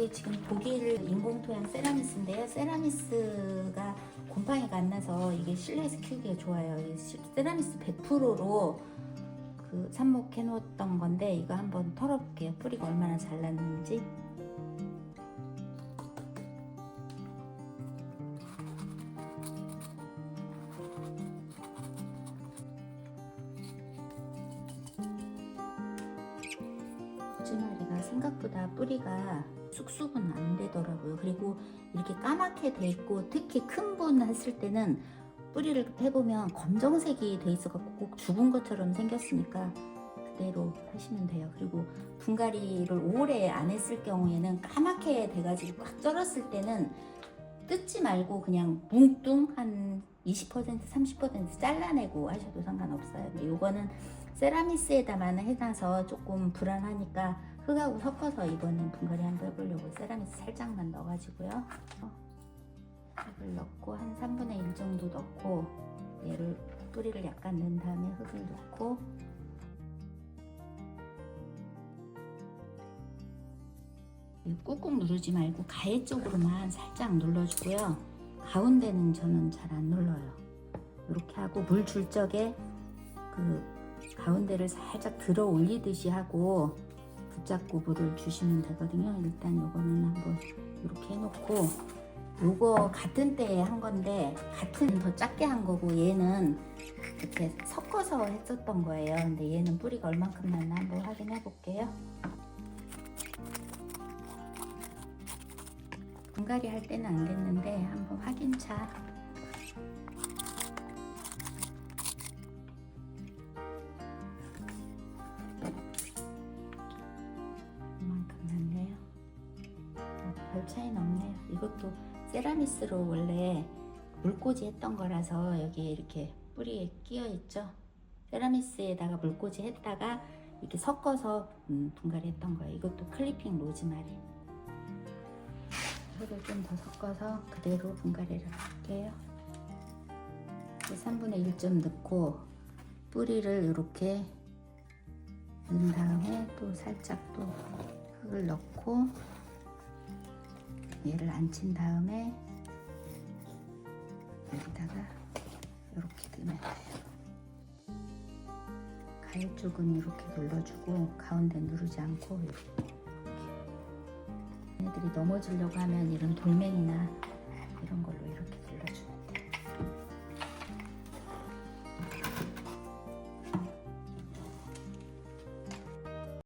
이게 지금 독일 인공토양 세라미스인데요. 세라미스가 곰팡이가 안 나서 이게 실내에서 키우기가 좋아요. 세라미스 100%로 그 삽목해 놓았던 건데 이거 한번 털어볼게요. 뿌리가 얼마나 잘 났는지. 고지 생각보다 뿌리가 쑥쑥은 안 되더라고요. 그리고 이렇게 까맣게 돼 있고 특히 큰 분 했을 때는 뿌리를 해보면 검정색이 돼 있어갖고 꼭 죽은 것처럼 생겼으니까 그대로 하시면 돼요. 그리고 분갈이를 오래 안 했을 경우에는 까맣게 돼가지고 꽉 쩔었을 때는 뜯지 말고 그냥 뭉뚱 한 20% 30% 잘라내고 하셔도 상관없어요. 요거는 세라미스에다만 해놔서 조금 불안하니까 흙하고 섞어서 이번엔 분갈이 한번 해보려고 세라미스 살짝만 넣어가지고요. 흙을 넣고 한 3분의 1 정도 넣고 얘를 뿌리를 약간 넣은 다음에 흙을 넣고 꾹꾹 누르지 말고 가해 쪽으로만 살짝 눌러주고요. 가운데는 저는 잘 안 눌러요. 이렇게 하고 물 줄 적에 그 가운데를 살짝 들어 올리듯이 하고 붙잡고 물을 주시면 되거든요. 일단 요거는 한번 이렇게 해놓고 요거 같은 때에 한 건데 같은 더 작게 한 거고 얘는 이렇게 섞어서 했었던 거예요. 근데 얘는 뿌리가 얼만큼 났나 한번 확인해 볼게요. 분갈이 할 때는 안 됐는데 한번 확인차 별 차이는 없네요. 이것도 세라미스로 원래 물꽂이 했던 거라서 여기 이렇게 뿌리에 끼어 있죠. 세라미스에다가 물꽂이 했다가 이렇게 섞어서 음, 분갈이 했던 거예요. 이것도 클리핑 로즈마리. 흙을 좀더 섞어서 그대로 분갈이를 할게요. 3분의 1점 넣고 뿌리를 이렇게 넣은 다음에 또 살짝 또 흙을 넣고 얘를 앉힌 다음에 여기다가 이렇게 넣으면 돼요. 가위 쪽은 이렇게 눌러주고 가운데 누르지 않고 이렇게 얘네들이 넘어지려고 하면 이런 돌멩이나 이런 걸로 이렇게